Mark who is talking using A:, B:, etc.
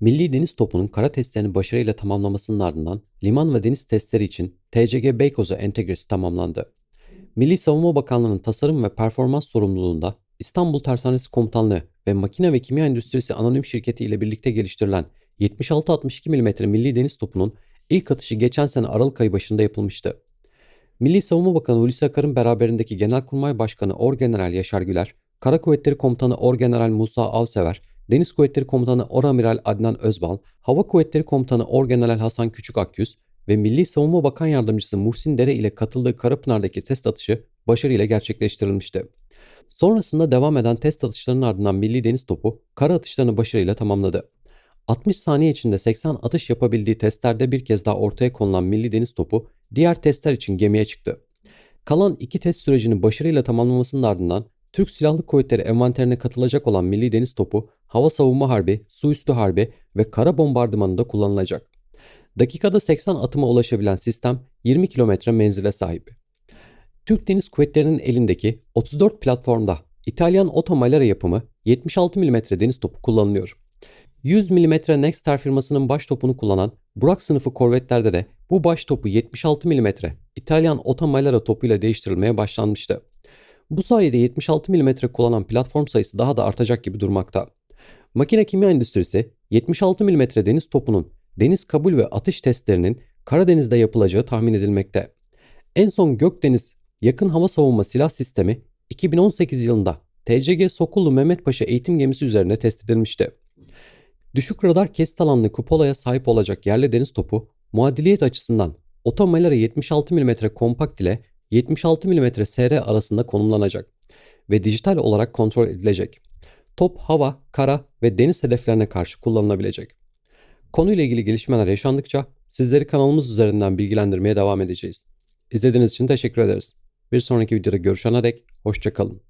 A: Milli Deniz Topu'nun kara testlerini başarıyla tamamlamasının ardından liman ve deniz testleri için TCG Beykoz'a entegresi tamamlandı. Milli Savunma Bakanlığı'nın tasarım ve performans sorumluluğunda İstanbul Tersanesi Komutanlığı ve Makine ve Kimya Endüstrisi Anonim Şirketi ile birlikte geliştirilen 76-62 mm Milli Deniz Topu'nun ilk atışı geçen sene Aralık ayı başında yapılmıştı. Milli Savunma Bakanı Hulusi Akar'ın beraberindeki Genelkurmay Başkanı Orgeneral Yaşar Güler, Kara Kuvvetleri Komutanı Orgeneral Musa Avsever, Deniz Kuvvetleri Komutanı Oramiral Adnan Özbal, Hava Kuvvetleri Komutanı Orgeneral Hasan Küçük Akyüz ve Milli Savunma Bakan Yardımcısı Muhsin Dere ile katıldığı Karapınar'daki test atışı başarıyla gerçekleştirilmişti. Sonrasında devam eden test atışlarının ardından Milli Deniz Topu kara atışlarını başarıyla tamamladı. 60 saniye içinde 80 atış yapabildiği testlerde bir kez daha ortaya konulan Milli Deniz Topu diğer testler için gemiye çıktı. Kalan iki test sürecini başarıyla tamamlamasının ardından Türk Silahlı Kuvvetleri envanterine katılacak olan Milli Deniz Topu hava savunma harbi, su üstü harbi ve kara bombardımanında kullanılacak. Dakikada 80 atıma ulaşabilen sistem 20 kilometre menzile sahip. Türk Deniz Kuvvetleri'nin elindeki 34 platformda İtalyan Otomalara yapımı 76 mm deniz topu kullanılıyor. 100 mm Nexter firmasının baş topunu kullanan Burak sınıfı korvetlerde de bu baş topu 76 mm İtalyan Otomalara topuyla değiştirilmeye başlanmıştı. Bu sayede 76 mm kullanan platform sayısı daha da artacak gibi durmakta. Makine kimya endüstrisi 76 mm deniz topunun deniz kabul ve atış testlerinin Karadeniz'de yapılacağı tahmin edilmekte. En son Gökdeniz yakın hava savunma silah sistemi 2018 yılında TCG Sokullu Mehmet Paşa eğitim gemisi üzerine test edilmişti. Düşük radar kesit alanlı kupolaya sahip olacak yerli deniz topu muadiliyet açısından otomalara 76 mm kompakt ile 76 mm SR arasında konumlanacak ve dijital olarak kontrol edilecek. Top hava, kara ve deniz hedeflerine karşı kullanılabilecek. Konuyla ilgili gelişmeler yaşandıkça sizleri kanalımız üzerinden bilgilendirmeye devam edeceğiz. İzlediğiniz için teşekkür ederiz. Bir sonraki videoda görüşene dek hoşçakalın.